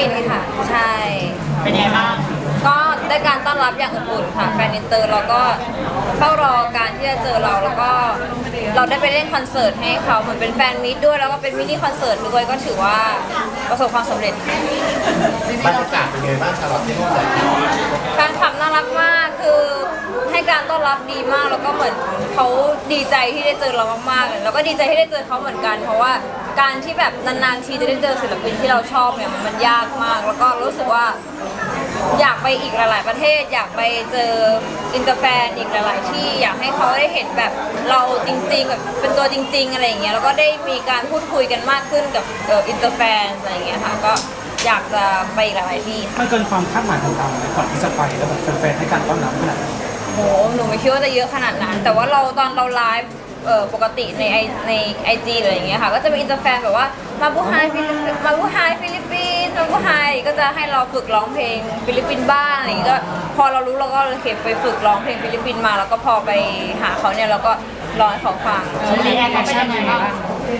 ปินส์ค่ะ ใช่ เป็นไงบ้างก็ได้การต้อนรับอย่างอบอุ่นค่ะแฟนอินเตอร์เราก็เฝ้ารอการที่จะเจอเราแล้วก็เราได้ไปเล่นคอนเสิร์ตให้เขาเหมือนเป็นแฟนมิตด้วยแล้วก็เป็นมินิคอนเสิร์ตด้วยก็ถือว่าประสบความสำเร็จ บรรยากาศเป็นไงบ้างชาลอตที่นู่นเลยแฟนคลับน่ารักมากคือ ให้การต้อนรับดีมากแล้วก็เหมือนเขาดีใจที่ได้เจอเรามากๆเลยแล้วก็ดีใจที่ได้เจอเขาเหมือนกัน เพราะว่าการที่แบบนานๆทีจะได้เจอศิลปินที่เราชอบเนี่ยมันยากมาก แล้วก็รู้สึกว่าอยากไปอีกหลาย ๆ ประเทศ อยากไปเจออินเตอร์แฟนอีกหลาย ๆ ที่อยากให้เขาได้เห็นแบบเราจริง ๆ แบบเป็นตัวจริง ๆ อะไรอย่างเงี้ยแล้วก็ได้มีการพูดคุยกันมากขึ้นกับอินเตอร์แฟนอะไรอย่างเงี้ยค่ะก็อยากจะไปอีกหลายที่ค่มันเกินความคาดหมายของเราไหมก่อนที่จะไปแล้วแบบแฟนๆให้การต้อนรับขนาดนั้ หหนูไม่คิดว่าจะเยอะขนาดนั้น แต่ว่าเราตอนเราไลฟ์เอ่อปกติในไอในไอจีอะไรอย่างเงี้ยค่ะ ก็จะมีอินเตอร์แฟนแบบว่ามาบูไฮฟิลิปมาบูไฮฟิลิปปินส์มาบูไฮก็จะให้เราฝึกร้องเพลงฟิลิปปินส์บ้างอะไรอย่างเงี้ยก็พอเรารู้เราก็เลยเข็บไปฝึกร้องเพลงฟิลิปปินส์มา แล้วก็พอไปหาเขาเนี่ยเราก็ร้องให้เขาฟังรีแอคเขาเป็นยังไงบ้าง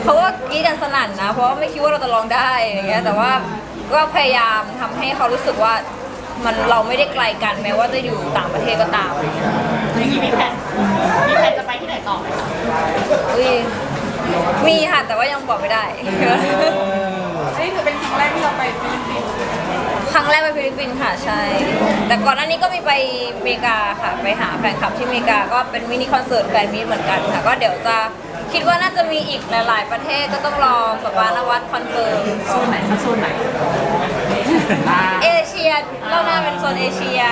เขาก็กรีดกันสนั่นนะ เพราะว่าไม่คิดว่าเราจะร้องได้อย่างเงี้ยแต่ว่าก็พยายามทำให้เขารู้สึกว่า มันเราไม่ได้ไกลกันแม้ว่าจะอยู่ต่างประเทศก็ตามนี่มีแผนมีแผนจะไปที่ไหนต่อไหมคะอุ้ยมีค่ะ แต่ว่ายังบอกไม่ได้นี่คือเป็นครั้งแรกที่เราไปฟิลิปปินส์ครั้งแรกไปฟิลิปปินส์ค่ะใช่ แต่ก่อนหน้านี้ก็มีไปอเมริกาค่ะ ไปหาแฟนคลับที่อเมริกาก็เป็นมินิคอนเสิร์ตแฟนมีตเหมือนกันค่ะ ก็เดี๋ยวจะ คิดว่าน่าจะมีอีกหลายๆประเทศก็ต้องรอแบบว่านวัดคอนเฟิร์มโซนไหนคะโซนไหนเอเชียเราหน้าเป็นโซนเอเชีย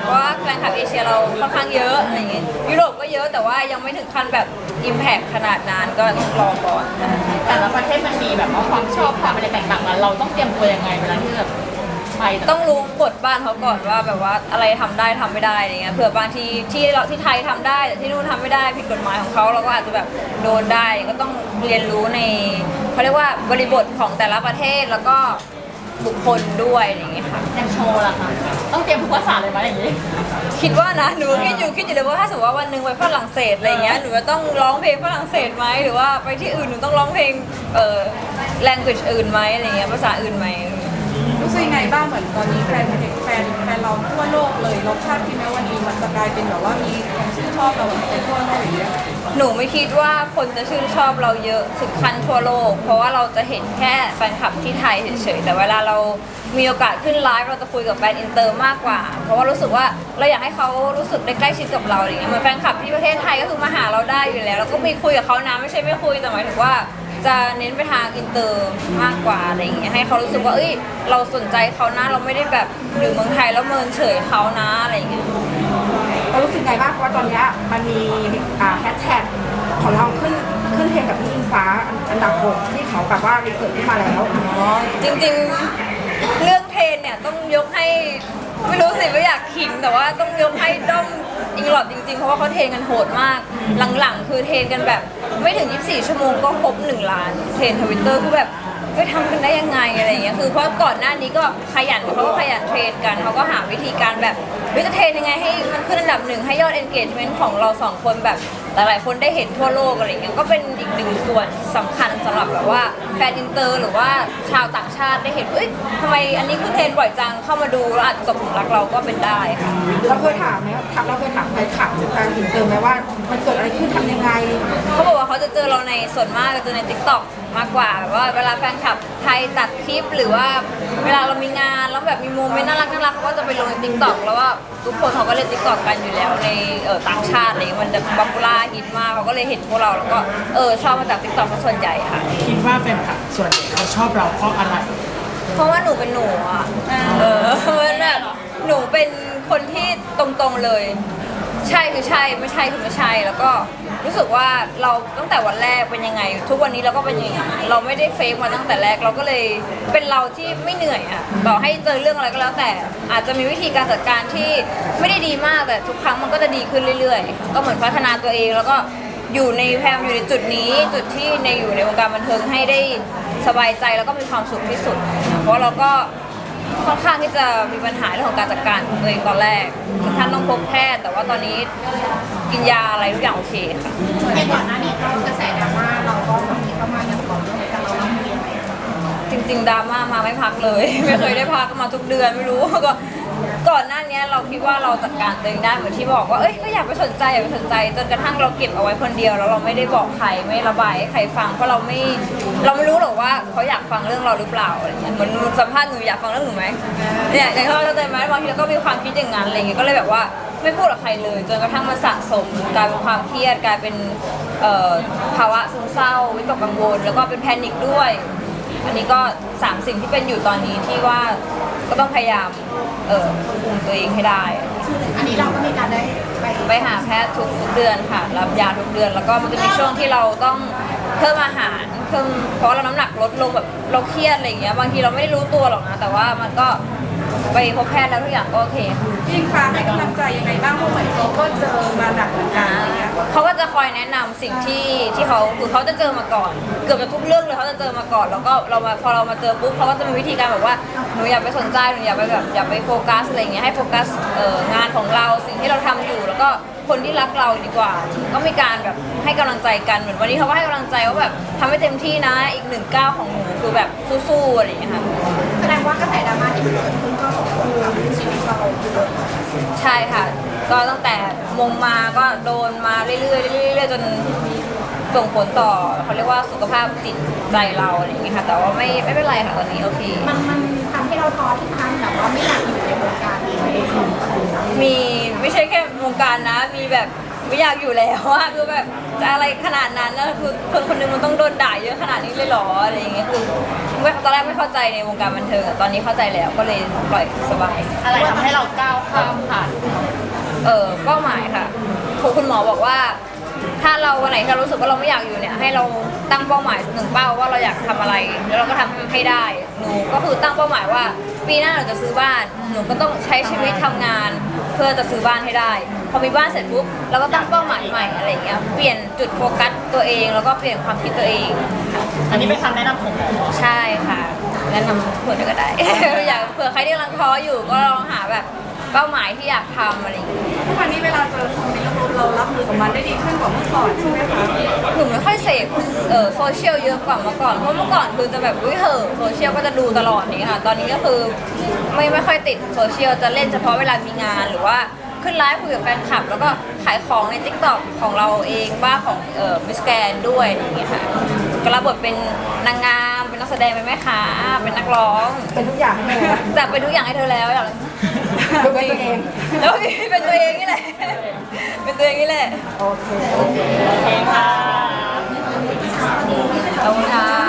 เพราะว่าแฟนคลับเอเชียเราค่อนข้างเยอะอะไรอย่างเงี้ยยุโรปก็เยอะแต่ว่ายังไม่ถึงขั้นแบบอิมแพคขนาดนั้นก็รอก่อน แต่ละประเทศมันมีแบบว่าความชอบความอะไรแตกต่างกันเราต้องเตรียมตัวยังไงเวลาที่แบบ ไปแต่ต้องรู้กฎบ้านเขาก่อนว่าแบบว่าอะไรทำได้ทำไม่ได้อะไรเงี้ยเผื่อบางทีที่เราที่ไทยทำได้แต่ที่นู่นทำไม่ได้ผิดกฎหมายของเขาเราก็อาจจะแบบโดนได้ก็ต้องเรียนรู้ในเขาเรียกว่าบริบทของแต่ละประเทศแล้วก็บุคคลด้วยอะไรอย่างเงี้ยค่ะยังโชว์ล่ะคะต้องเตรียมทุกภาษาเลยไหมอย่างนี้ คิดว่านะหนูคิดอยู่คิดอยู่เลยว่าถ้าสมมติว่าวันหนึ่งไปฝรั่งเศสอะไรเงี้ยหนูจะต้องร้องเพลงฝรั่งเศสไหมหรือว่าไปที่อื่นหนูต้องร้องเพลงเอ่อ language อื่นไหมอะไรเงี้ยภาษาอื่นไหม รู้สึกยังไงบ้างเหมือนตอนนี้แฟนแฟนแฟนเราทั่วโลกเลยเราคาดคิดไหมวันนี้มันจะกลายเป็นแบบว่ามีคนชื่นชอบเราแบบไปทั่วโลกอย่างเงี้ยหนูไม่คิดว่าคนจะชื่นชอบเราเยอะถึงขั้นทั่วโลก เพราะว่าเราจะเห็นแค่แฟนคลับที่ไทยเฉยๆแต่เวลาเรามีโอกาสขึ้นไลฟ์เราจะคุยกับแฟนอินเตอร์มากกว่า เพราะว่ารู้สึกว่าเราอยากให้เขารู้สึกได้ใกล้ชิดกับเราอะไรเงี้ยเหมือนแฟนคลับที่ประเทศไทยก็คือมาหาเราได้อยู่แล้ว แล้วก็มีคุยกับเขานะไม่ใช่ไม่คุยแต่หมายถึงว่า จะเน้นไปทางอินเตอร์มากกว่าอะไรอย่างเงี้ยให้เขารู้สึกว่าเอ้ยเราสนใจเขานะเราไม่ได้แบบอยู่เมืองไทยแล้วเมินเฉยเขานะอะไรอย่างเงี้ยเรารู้สึกไงบ้างเพราะว่าตอนเนี้ยมันมีอ่าแฮชแท็กของเราขึ้นขึ้นเทรนด์กับพี่อิงฟ้าอันดับหกที่เขาแบบว่ารีเสิร์ชขึ้นมาแล้ว อ๋อจริงๆ เรื่องเทรนเนี่ยต้องยกให้ ไม่รู้สิไม่อยากขิงแต่ว่าต้องยกให้ด้อมอิงหลอดจริงๆ เพราะว่าเขาเทรนกันโหดมาก หลังๆ คือเทรนกันแบบ ไม่ถึง 24 ชั่วโมงก็ครบ 1 ล้าน เทรนทวิตเตอร์คือแบบไปทำกันได้ยังไงอะไร งเงี้ยคือเพราะก่อนหน้านี้ก็ขยันเขาก็ขยันเทรนกันเขาก็หาวิธีการแบบเฮ้ยจะเทรนยังไงให้มันขึ้นอันดับหนึ่งให้ยอด engagement ของเราสองคนแบบหลายๆคนได้เห็นทั่วโลกอะไรอย่างเงี้ยก็เป็นอีกหนึ่งส่วนสำคัญสำหรับแบบว่าแฟนอินเตอร์หรือว่าชาวต่างชาติได้เห็นเอ้ยทำไมอันนี้คือเทรนบ่อยจังเข้ามาดูแล้วอาจจะตกหลุมรักเราก็เป็นได้ค่ะ เราเคยถามไหมครับเราเคยถามใครถามแฟนอินเตอร์ไหมว่า มันเกิดอะไรขึ้นทำยังไง เขาบอกว่าเขาจะเจอเราในส่วนมากจะเจอใน t ิ k t o k มากกว่าแบบว่าเวลาแฟนคลับไทยตัดคลิปหรือว่าเวลาเรามีงานแล้วแบบมีโมเมนต์น่ารักน่ารักเขาก็จะไปลงใน t ิ k t o k แล้วว่าทุกคนเขาก็เล่น t ิ k t o k กันอยู่แล้วในเออต่างชาติอะไรอย่างเงี้ยมันจะบัมบูล่าฮิตมากเขาก็เลยเห็นพวกเราแล้วก็เออชอบมาจาก t ิ k t o k ส่วนใหญ่ค่ะ คิดว่าแฟนคลับส่วนใหญ่เขาชอบเราเพราะอะไร เพราะว่าหนูเป็นหนูอะเออมันแบบหนูเป็นคนที่ตรงๆเลย ใช่คือใช่ไม่ใช่คือไม่ใช่แล้วก็รู้สึกว่าเราตั้งแต่วันแรกเป็นยังไง ทุกวันนี้เราก็เป็นอย่างนี้นเราไม่ได้เฟกมาตั้งแต่แรกเราก็เลยเป็นเราที่ไม่เหนื่อยอะต่อให้เจอเรื่องอะไรก็แล้วแต่ อาจจะมีวิธีการจัดการที่ไม่ได้ดีมากแต่ทุกครั้งมันก็จะดีขึ้นเรื่อยๆ ก็เหมือนพัฒนาตัวเองแล้วก็อยู่ในแพมอยู่ในจุดนี้ จุดที่ในอยู่ในวงการบันเทิงให้ได้สบายใจแล้วก็มีความสุขที่สุด เพราะเราก็ ค่อนข้างที่จะมีปัญหาเรื่องของการจัดการของตัวเองตอนแรกถึงขั้นต้องพบแพทย์ แต่ว่าตอนนี้กินยาอะไรทุกอย่างโอเคค่ะ ในก่อนหน้านี้ก็กระแสดราม่าเราก็มีเข้ามาอย่างต่อเนื่องแต่เจริงๆดราม่ามาไม่พักเลย ไม่เคยได้พักมาทุกเดือนไม่รู้ก็ก่อนหน้านี้เราคิดว่าเราจัดการตัวเองได้เหมือนที่บอกว่าเอ้ยก็อยากไปสนใจอยากไปสนใจจนกระทั่งเราเก็บเอาไว้คนเดียวแล้วเราไม่ได้บอกใครไม่ระบายให้ใครฟังเพราะเราไม่เราไม่รู้หรอกว่าเขาอยากฟังเรื่องเราหรือเปล่าอะไรเงี้ยเหมือนสัมภาษณ์หนูอยากฟังเรื่องหนูไหมเนี่ยอย่างที่เราเข้าใจไหมบางทีเราก็มีความคิดอย่างนั้นอะไรเงี้ยก็เลยแบบว่าไม่พูดกับใครเลยจนกระทั่งมันสะสมกลายเป็นความเครียดกลายเป็นภาวะซึมเศร้าวิตกกังวล แล้วก็เป็นแพนิคด้วย อันนี้ก็สามสิ่งที่เป็นอยู่ตอนนี้ที่ว่าก็ต้องพยายามเออคุมตัวเองให้ได้ อันนี้เราก็มีการได้ไปไปหาแพทย์ทุกทุกเดือนค่ะ รับยาทุกเดือน แล้วก็มันจะมีช่วงที่เราต้องเพิ่มอาหารเพิ่มเพราะเราน้ำหนักลดลงแบบเราเครียดอะไรอย่างเงี้ยบางทีเราไม่ได้รู้ตัวหรอกนะแต่ว่ามันก็ ไปพบแพทย์แล้วทุกอย่างก็โอเคค่ะพี่อิงฟ้าให้กำลังใจยังไงบ้างเพราะเหมือนเขาก็เจอมาหนักเหมือนกันอะไรเงี้ยเขาก็จะคอยแนะนำสิ่งที่ที่เขาคือเขาจะเจอมาก่อน เกือบจะทุกเรื่องเลยเขาจะเจอมาก่อน แล้วก็เรามาพอเรามาเจอปุ๊บเขาก็จะมีวิธีการแบบว่าหนูอย่าไปสนใจหนูอย่าไปแบบอย่าไปโฟกัสอะไรอย่างเงี้ยให้โฟกัสเอ่องานของเราสิ่งที่เราทำอยู่ แล้วก็คนที่รักเราดีกว่า ก็มีการแบบให้กำลังใจกันเหมือนวันนี้เขาก็ให้กำลังใจว่าแบบทำให้เต็มที่นะอีกหนึ่งก้าวของหนูคือแบบสู้ๆอะไรอย่างเงี้ยค่ะ แสดงว่ากระแสดราม่าที่มันเกิดขึ้นก็ส่งผลกับชีวิตเราเยอะ ใช่ค่ะ ก็ตั้งแต่มงมาก็โดนมาเรื่อยๆเรื่อยๆเรื่อยๆจนส่งผลต่อเขาเรียกว่าสุขภาพจิตใจเราอะไรอย่างเงี้ยค่ะ แต่ว่าไม่ไม่เป็นไรค่ะตอนนี้โอเค มันมันทำให้เราท้อทุกครั้งแบบว่าไม่อยากอยู่ในวงการนี้มีไม่ใช่แค่วงการนะมีแบบ ไม่อยากอยู่แล้วว่าคือแบบจะอะไรขนาดนั้นนะคือคนคนหนึงมันต้องโดนด่าเยอะขนาดนี้เลยเหรออะไรอย่างเงี้ยคือไม่ตอนแรกไม่เข้าใจในวงการบันเทิงอะตอนนี้เข้าใจแล้วก็เลยปล่อยสบาย อะไรทำให้เราก้าวข้ามผ่าน เออเป้าหมายค่ะครูคุณหมอบอกว่า ถ้าเราวันไหนที่เรารู้สึกว่าเราไม่อยากอยู่เนี่ยให้เราตั้งเป้าหมายหนึ่งเป้าว่าเราอยากทำอะไร แล้วเราก็ทำให้ได้ หนูก็คือตั้งเป้าหมายว่า ปีหน้าหนูจะซื้อบ้าน หนูก็ต้องใช้ชีวิตทำงาน เพื่อจะซื้อบ้านให้ได้ พอมีบ้านเสร็จปุ๊บเราก็ตั้งเป้าหมายใหม่อะไรอย่างเงี้ย เปลี่ยนจุดโฟกัสตัวเอง แล้วก็เปลี่ยนความคิดตัวเองค่ะอันนี้เป็นคำแนะนำของหมอใช่ค่ะแนะนำเผื่อก็ได้ อยากเผื่อใครที่กำลังท้ออยู่ก็ลองหาแบบ เป้าหมายที่อยากทำอะไรอย่างเงี้ยทุกวันนี้เวลาเจอคอมเมนต์ลบๆเรารับมือกับมันได้ดีขึ้นกว่าเมื่อก่อนใช่ไหมคะหนูไม่ค่อยเสพเอ่อโซเชียลเยอะกว่าเมื่อก่อนเพราะเมื่อก่อนคือจะแบบอุ้ยเหอะโซเชียลก็จะดูตลอดนี้ค่ะตอนนี้ก็คือไม่ไม่ค่อยติดโซเชียลจะเล่นเฉพาะเวลามีงานหรือว่าขึ้นไลฟ์คุยกับแฟนคลับ แล้วก็ขายของใน t ิ k t o k ของเราเองบ้างของเอ่อมิสแกนด้วยอย่างเงี้ยค่ะก็รับบทเป็นนางงามเป็นนักแสดงเป็นแม่ค้าเป็นนักร้อง เป็นทุกอย่างให้เลยนะจับเป็นทุกอย่างให้เธอแล้วอย่างเป็นตัวเองแล้วพี่เป็นตัวเองนี่แหละ เป็นตัวเองนี่แหละ โอเค โอเคค่ะขอบคุณค่ะ